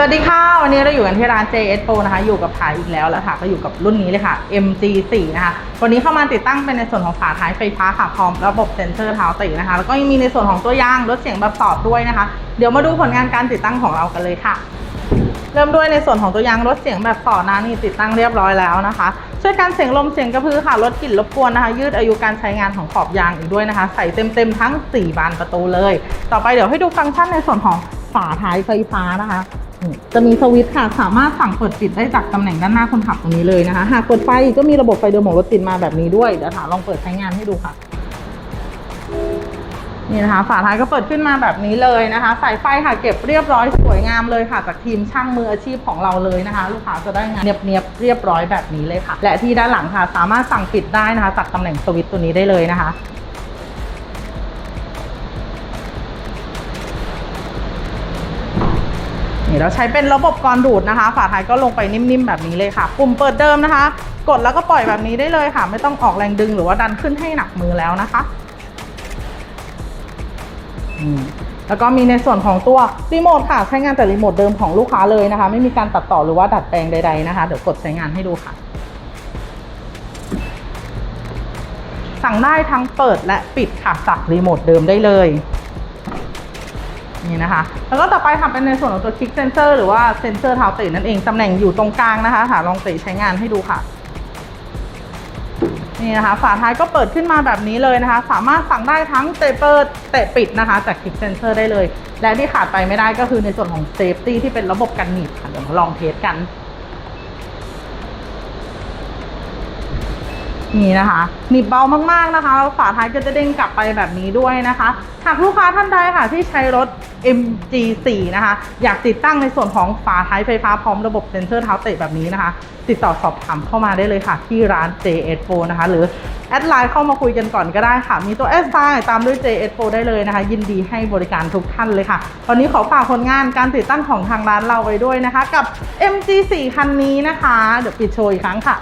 สวัสดีค่ะ วันนี้เราอยู่กันที่ร้าน JS Pro นะคะ อยู่กับถ่ายอีกแล้วแล้วค่ะ ก็อยู่กับรุ่นนี้เลยค่ะ MG4 นะคะวันนี้เข้ามาติดตั้งเป็นในส่วนของฝาท้ายไฟฟ้าค่ะ พร้อมระบบเซ็นเซอร์เท้าตินะคะ แล้วก็ยังมีในส่วนของตัวยางลดเสียงแบบสอดด้วยนะคะ เดี๋ยวมาดูผลงานการติดตั้งของเรากันเลยค่ะ เริ่มด้วยในส่วนของตัวยางลดเสียงแบบสอดนะนี่ติดตั้งเรียบร้อยแล้วนะคะ ช่วยกันเสียงลมเสียงกระพือค่ะลดกลิ่นรบกวนนะคะ ยืดอายุการใช้งานของขอบยางอีกด้วยนะคะ ใส่เต็มๆทั้ง 4 บานประตูเลย ต่อไปเดี๋ยวให้ดูฟังก์ชันในส่วนของฝาท้ายไฟฟ้านะคะ จะมีสวิตช์ค่ะ สามารถสั่งเปิดปิดได้จากตำแหน่งด้านหน้าคนขับตรงนี้เลยนะคะ หากเปิดไฟก็มีระบบไฟเดิมของรถติดมาแบบนี้ด้วย เดี๋ยวถาลองเปิดใช้งานให้ดูค่ะ นี่นะคะ ฝาท้ายก็เปิดขึ้นมาแบบนี้เลยนะคะ สายไฟค่ะเก็บเรียบร้อยสวยงามเลยค่ะ จากทีมช่างมืออาชีพของเราเลยนะคะ ลูกค้าจะได้งานเนียบๆเรียบร้อยแบบนี้เลยค่ะ และที่ด้านหลังค่ะ สามารถสั่งปิดได้นะคะจากตำแหน่งสวิตช์ตัวนี้ได้เลยนะคะ นี่เราใช้เป็นระบบกรดูดนะคะ ฝาท้ายก็ลงไปนิ่มๆแบบนี้เลยค่ะ ปุ่มเปิดเดิมนะคะ กดแล้วก็ปล่อยแบบนี้ได้เลยค่ะ ไม่ต้องออกแรงดึงหรือว่าดันขึ้นให้หนักมือแล้วนะคะแล้วก็มีในส่วนของตัวรีโมทค่ะ ใช้งานแต่รีโมทเดิมของลูกค้าเลยนะคะ ไม่มีการตัดต่อหรือว่าดัดแปลงใด ๆนะคะ เดี๋ยวกดใช้งานให้ดูค่ะ สั่งได้ทั้งเปิดและปิดค่ะจากรีโมทเดิมได้เลย นี่นะคะ แล้วก็ต่อไปค่ะเป็นในส่วนของตัวคลิกเซนเซอร์หรือว่าเซนเซอร์เท้าเตะนั่นเองตำแหน่งอยู่ตรงกลางนะคะค่ะลองเตะใช้งานให้ดูค่ะนี่นะคะฝาท้ายก็เปิดขึ้นมาแบบนี้เลยนะคะ สามารถสั่งได้ทั้งเตะเปิดเตะปิดนะคะ จากคลิกเซนเซอร์ได้เลย และที่ขาดไปไม่ได้ก็คือในส่วนของเซฟตี้ที่เป็นระบบกันหนีบค่ะเดี๋ยวมาลองเทสกัน นี่นะคะหนีบเบามากๆนะคะแล้วฝาท้ายก็จะเด้งกลับไปแบบนี้ด้วยนะคะหากลูกค้าท่านใดค่ะที่ใช้รถ MG4 นะคะ อยากติดตั้งในส่วนของฝาท้ายไฟฟ้าพร้อมระบบเซ็นเซอร์เท้าเตะแบบนี้นะคะ ติดต่อสอบถามเข้ามาได้เลยค่ะ ที่ร้าน JS4 นะคะ หรือแอดไลน์เข้ามาคุยกันก่อนก็ได้ค่ะ มีตัว S ไตามด้วย JS4 ได้เลยนะคะ ยินดีให้บริการทุกท่านเลยค่ะ ตอนนี้ขอฝากผลงานการติดตั้งของทางร้านเราไว้ด้วยนะคะ กับ MG4 คันนี้นะคะ เดี๋ยวปิดโชว์อีกครั้งค่ะ